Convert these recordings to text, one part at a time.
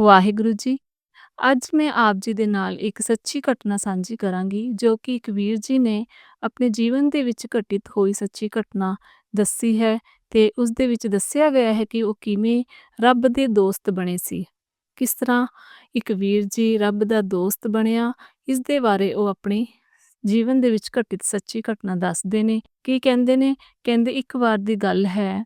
ਵਾਹਿਗੁਰੂ ਜੀ, ਅੱਜ ਮੈਂ ਆਪ ਜੀ ਦੇ ਨਾਲ ਇੱਕ ਸੱਚੀ ਘਟਨਾ ਸਾਂਝੀ ਕਰਾਂਗੀ, ਜੋ ਕਿ ਇੱਕ ਵੀਰ ਜੀ ਨੇ ਆਪਣੇ ਜੀਵਨ ਦੇ ਵਿੱਚ ਘਟਿਤ ਹੋਈ ਸੱਚੀ ਘਟਨਾ ਦੱਸੀ ਹੈ ਤੇ ਉਸ ਦੇ ਵਿੱਚ ਦੱਸਿਆ ਗਿਆ ਹੈ ਕਿ ਉਹ ਕਿਵੇਂ ਰੱਬ ਦੇ ਦੋਸਤ ਬਣੇ ਸੀ। ਕਿਸ ਤਰ੍ਹਾਂ ਇੱਕ ਵੀਰ ਜੀ ਰੱਬ ਦਾ ਦੋਸਤ ਬਣਿਆ, ਇਸ ਦੇ ਬਾਰੇ ਉਹ ਆਪਣੀ ਜੀਵਨ ਦੇ ਵਿੱਚ ਘਟਿਤ ਸੱਚੀ ਘਟਨਾ ਦੱਸਦੇ ਨੇ। ਕੀ ਕਹਿੰਦੇ ਨੇ? ਕਹਿੰਦੇ ਇੱਕ ਵਾਰ ਦੀ ਗੱਲ ਹੈ,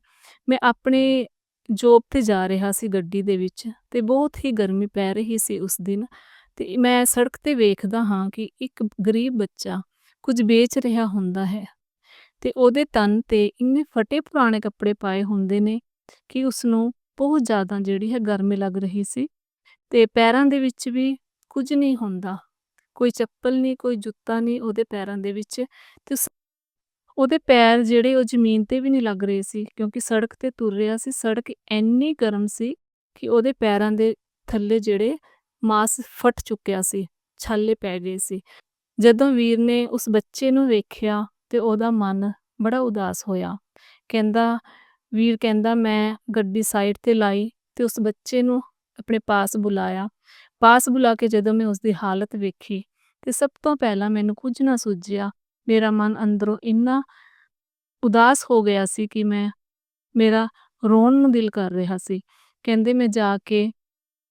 ਮੈਂ ਆਪਣੇ ਜੋਬ ਤੇ ਜਾ ਰਿਹਾ ਸੀ ਗੱਡੀ ਦੇ ਵਿੱਚ ਤੇ ਬਹੁਤ ਹੀ ਗਰਮੀ ਪੈ ਰਹੀ ਸੀ ਉਸ ਦਿਨ ਤੇ ਮੈਂ ਸੜਕ ਤੇ ਵੇਖਦਾ ਹਾਂ ਕਿ ਇੱਕ ਗਰੀਬ ਬੱਚਾ ਕੁਝ ਵੇਚ ਰਿਹਾ ਹੁੰਦਾ ਹੈ ਤੇ ਉਹਦੇ ਤਨ ਤੇ ਇੰਨੇ ਫਟੇ ਪੁਰਾਣੇ ਕੱਪੜੇ ਪਾਏ ਹੁੰਦੇ ਨੇ ਕਿ ਉਸ ਨੂੰ ਬਹੁਤ ਜ਼ਿਆਦਾ ਜਿਹੜੀ ਹੈ ਗਰਮੀ ਲੱਗ ਰਹੀ ਸੀ ਤੇ ਪੈਰਾਂ ਦੇ ਵਿੱਚ ਵੀ ਕੁਝ ਨਹੀਂ ਹੁੰਦਾ, ਕੋਈ ਚੱਪਲ ਨਹੀਂ, ਕੋਈ ਜੁੱਤਾ ਨਹੀਂ ਉਹਦੇ ਪੈਰਾਂ ਦੇ ਵਿੱਚ ਤੇ ਸ- ਉਹਦੇ ਪੈਰ ਜਿਹੜੇ ਉਹ ਜ਼ਮੀਨ ਤੇ ਵੀ ਨਹੀਂ ਲੱਗ ਰਹੇ ਸੀ, ਕਿਉਂਕਿ ਸੜਕ ਤੇ ਤੁਰ ਰਿਹਾ ਸੀ। ਸੜਕ ਇੰਨੀ ਗਰਮ ਸੀ ਕਿ ਉਹਦੇ ਪੈਰਾਂ ਦੇ ਥੱਲੇ ਜਿਹੜੇ ਮਾਸ ਫਟ ਚੁੱਕਿਆ ਸੀ, ਛਾਲੇ ਪੈ ਗਏ ਸੀ। ਜਦੋਂ ਵੀਰ ਨੇ ਉਸ ਬੱਚੇ ਨੂੰ ਵੇਖਿਆ ਤੇ ਉਹਦਾ ਮਨ ਬੜਾ ਉਦਾਸ ਹੋਇਆ। ਕਹਿੰਦਾ, ਵੀਰ ਕਹਿੰਦਾ, ਮੈਂ ਗੱਡੀ ਸਾਈਡ ਤੇ ਲਾਈ ਤੇ ਉਸ ਬੱਚੇ ਨੂੰ ਆਪਣੇ ਪਾਸ ਬੁਲਾਇਆ। ਪਾਸ ਬੁਲਾ ਕੇ ਜਦੋਂ ਮੈਂ ਉਸ ਦੀ ਹਾਲਤ ਵੇਖੀ ਤੇ ਸਭ ਤੋਂ ਪਹਿਲਾਂ ਮੈਨੂੰ ਕੁਝ ਨਾ ਸੁੱਝਿਆ ਮੇਰਾ ਮਨ ਅੰਦਰੋਂ ਇੰਨਾ ਉਦਾਸ ਹੋ ਗਿਆ ਸੀ ਕਿ ਮੈਂ, ਮੇਰਾ ਰੋਣ ਨੂੰ ਦਿਲ ਕਰ ਰਿਹਾ ਸੀ। ਕਹਿੰਦੇ ਮੈਂ ਜਾ ਕੇ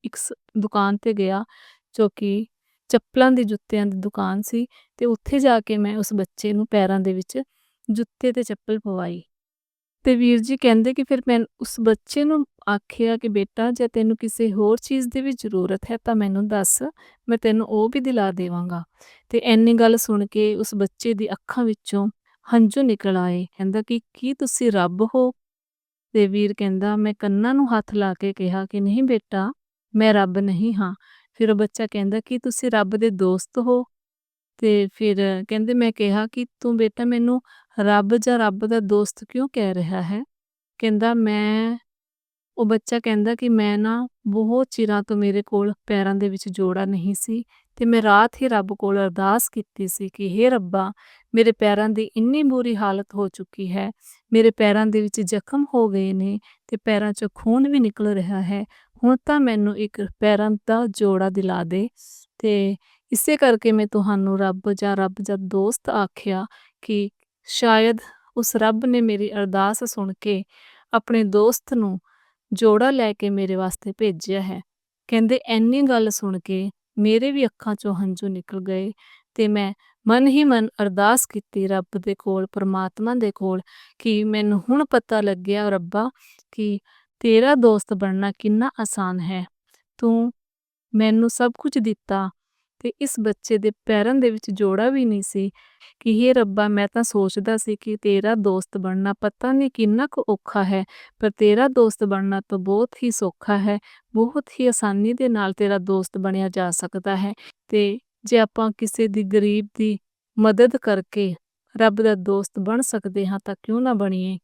ਇੱਕ ਦੁਕਾਨ ਤੇ ਗਿਆ, ਜੋ ਕਿ ਚੱਪਲਾਂ ਦੀ ਜੁੱਤਿਆਂ ਦੀ ਦੁਕਾਨ ਸੀ, ਤੇ ਉੱਥੇ ਜਾ ਕੇ ਮੈਂ ਉਸ ਬੱਚੇ ਨੂੰ ਪੈਰਾਂ ਦੇ ਵਿੱਚ ਜੁੱਤੇ ਤੇ ਚੱਪਲ ਪਵਾਈ। ਤੇ ਵੀਰ ਜੀ ਕਹਿੰਦੇ ਕਿ ਫਿਰ ਮੈਂ ਉਸ ਬੱਚੇ ਨੂੰ ਆਖਿਆ ਕਿ ਬੇਟਾ, ਜੇ ਤੈਨੂੰ ਕਿਸੇ ਹੋਰ ਚੀਜ਼ ਦੀ ਵੀ ਜ਼ਰੂਰਤ ਹੈ ਤਾਂ ਮੈਨੂੰ ਦੱਸ, ਮੈਂ ਤੈਨੂੰ ਉਹ ਵੀ ਦਿਲਾ ਦੇਵਾਂਗਾ। ਤੇ ਐਨੀ ਗੱਲ ਸੁਣ ਕੇ ਉਸ ਬੱਚੇ ਦੀ ਅੱਖਾਂ ਵਿੱਚੋਂ ਹੰਝੂ ਨਿਕਲ ਆਏ। ਕਹਿੰਦਾ ਕਿ ਕੀ ਤੁਸੀਂ ਰੱਬ ਹੋ? ਤੇ ਵੀਰ ਕਹਿੰਦਾ, ਮੈਂ ਕੰਨਾਂ ਨੂੰ ਹੱਥ ਲਾ ਕੇ ਕਿਹਾ ਕਿ ਨਹੀਂ ਬੇਟਾ, ਮੈਂ ਰੱਬ ਨਹੀਂ ਹਾਂ। ਫਿਰ ਉਹ ਬੱਚਾ ਕਹਿੰਦਾ, ਕਿ ਤੁਸੀਂ ਰੱਬ ਦੇ ਦੋਸਤ ਹੋ? ਤੇ ਫਿਰ ਕਹਿੰਦੇ, ਮੈਂ ਕਿਹਾ ਕਿ ਤੂੰ ਬੇਟਾ, ਮੈਨੂੰ ਰੱਬ ਜਾਂ ਰੱਬ ਦਾ ਦੋਸਤ ਕਿਉਂ ਕਹਿ ਰਿਹਾ ਹੈ? ਕਹਿੰਦਾ, ਮੈਂ ਉਹ ਬੱਚਾ ਕਹਿੰਦਾ ਕਿ ਮੈਂ ਨਾ ਬਹੁਤ ਚਿਰਾਂ ਤੋਂ ਮੇਰੇ ਕੋਲ ਪੈਰਾਂ ਦੇ ਵਿੱਚ ਜੋੜਾ ਨਹੀਂ ਸੀ ਤੇ ਮੈਂ ਰਾਤ ਹੀ ਰੱਬ ਕੋਲ ਅਰਦਾਸ ਕੀਤੀ ਸੀ ਕਿ हे ਰੱਬਾ, ਮੇਰੇ ਪੈਰਾਂ ਦੀ ਇੰਨੀ ਬੁਰੀ ਹਾਲਤ ਹੋ ਚੁੱਕੀ ਹੈ, ਮੇਰੇ ਪੈਰਾਂ ਦੇ ਵਿੱਚ ਜ਼ਖਮ ਹੋ ਗਏ ਨੇ ਤੇ ਪੈਰਾਂ 'ਚੋਂ ਖੂਨ ਵੀ ਨਿਕਲ ਰਿਹਾ ਹੈ, ਹੁਣ ਤਾਂ ਮੈਨੂੰ ਇੱਕ ਪੈਰਾਂ ਦਾ ਜੋੜਾ ਦਿਲਾ ਦੇ। ਤੇ ਇਸੇ ਕਰਕੇ ਮੈਂ ਤੁਹਾਨੂੰ ਰੱਬ ਜਾਂ ਰੱਬ ਜਾਂ ਦੋਸਤ ਆਖਿਆ ਕਿ ਸ਼ਾਇਦ ਉਸ ਰੱਬ ਨੇ ਮੇਰੀ ਅਰਦਾਸ ਸੁਣ ਕੇ ਆਪਣੇ ਦੋਸਤ ਨੂੰ ਜੋੜਾ ਲੈ ਕੇ ਮੇਰੇ ਵਾਸਤੇ ਭੇਜਿਆ ਹੈ। ਕਹਿੰਦੇ, ਐਨੀ ਗੱਲ ਸੁਣ ਕੇ ਮੇਰੇ ਵੀ ਅੱਖਾਂ 'ਚੋਂ ਹੰਝੂ ਨਿਕਲ ਗਏ ਤੇ ਮੈਂ ਮਨ ਹੀ ਮਨ ਅਰਦਾਸ ਕੀਤੀ ਰੱਬ ਦੇ ਕੋਲ, ਪਰਮਾਤਮਾ ਦੇ ਕੋਲ ਕਿ ਮੈਨੂੰ ਹੁਣ ਪਤਾ ਲੱਗਿਆ ਰੱਬਾ ਕਿ ਤੇਰਾ ਦੋਸਤ ਬਣਨਾ ਕਿੰਨਾ ਆਸਾਨ ਹੈ। ਤੂੰ ਮੈਨੂੰ ਸਭ ਕੁਝ ਦਿੱਤਾ ਤੇ ਇਸ ਬੱਚੇ ਦੇ ਪੈਰਾਂ ਦੇ ਵਿੱਚ ਜੋੜਾ ਵੀ ਨਹੀਂ ਸੀ ਕਿ ਇਹ ਰੱਬਾ, ਮੈਂ ਤਾਂ ਸੋਚਦਾ ਸੀ ਕਿ ਤੇਰਾ ਦੋਸਤ ਬਣਨਾ ਪਤਾ ਨਹੀਂ ਕਿੰਨਾ ਕੁ ਔਖਾ ਹੈ, ਪਰ ਤੇਰਾ ਦੋਸਤ ਬਣਨਾ ਤਾਂ ਬਹੁਤ ਹੀ ਸੌਖਾ ਹੈ, ਬਹੁਤ ਹੀ ਆਸਾਨੀ ਦੇ ਨਾਲ ਤੇਰਾ ਦੋਸਤ ਬਣਿਆ ਜਾ ਸਕਦਾ ਹੈ ਤੇ ਜੇ ਆਪਾਂ ਕਿਸੇ ਦੀ ਗਰੀਬ ਦੀ ਮਦਦ ਕਰਕੇ ਰੱਬ ਦਾ ਦੋਸਤ ਬਣ ਸਕਦੇ ਹਾਂ ਤਾਂ ਕਿਉਂ ਨਾ ਬਣੀਏ?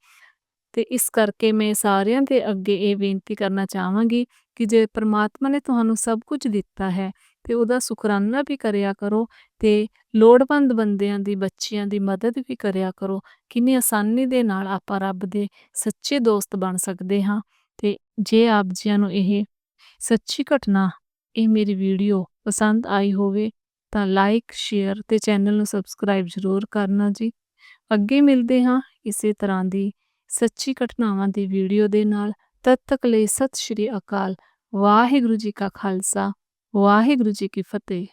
ਤੇ ਇਸ ਕਰਕੇ ਮੈਂ ਸਾਰਿਆਂ ਦੇ ਅੱਗੇ ਇਹ ਬੇਨਤੀ ਕਰਨਾ ਚਾਹਾਂਗੀ ਕਿ ਜੇ ਪ੍ਰਮਾਤਮਾ ਨੇ ਤੁਹਾਨੂੰ ਸਭ ਕੁਝ ਦਿੱਤਾ ਹੈ ਤੇ ਉਹਦਾ ਸ਼ੁਕਰਾਨਾ ਵੀ ਕਰਿਆ ਕਰੋ ਤੇ ਲੋੜਵੰਦ ਬੰਦਿਆਂ ਦੀ, ਬੱਚਿਆਂ ਦੀ ਮਦਦ ਵੀ ਕਰਿਆ ਕਰੋ। ਕਿੰਨੀ ਆਸਾਨੀ ਦੇ ਨਾਲ ਆਪਾਂ ਰੱਬ ਦੇ ਸੱਚੇ ਦੋਸਤ ਬਣ ਸਕਦੇ ਹਾਂ। ਤੇ ਜੇ ਆਪ ਜੀਆਂ ਨੂੰ ਇਹ ਸੱਚੀ ਘਟਨਾ, ਇਹ ਮੇਰੀ ਵੀਡੀਓ ਪਸੰਦ ਆਈ ਹੋਵੇ ਤਾਂ ਲਾਈਕ, ਸ਼ੇਅਰ ਤੇ ਚੈਨਲ ਨੂੰ ਸਬਸਕ੍ਰਾਈਬ ਜ਼ਰੂਰ ਕਰਨਾ ਜੀ। ਅੱਗੇ ਮਿਲਦੇ ਹਾਂ ਇਸੇ ਤਰ੍ਹਾਂ ਦੀ ਸੱਚੀ ਘਟਨਾਵਾਂ ਦੀ ਵੀਡੀਓ ਦੇ ਨਾਲ। ਤਦ ਤੱਕ ਲਈ ਸਤਿ ਸ਼੍ਰੀ ਅਕਾਲ, ਵਾਹਿਗੁਰੂ ਜੀ ਕਾ ਖਾਲਸਾ। ਵਾਹਿਗੁਰੂ ਜੀ ਕੀ ਫਤਿਹ।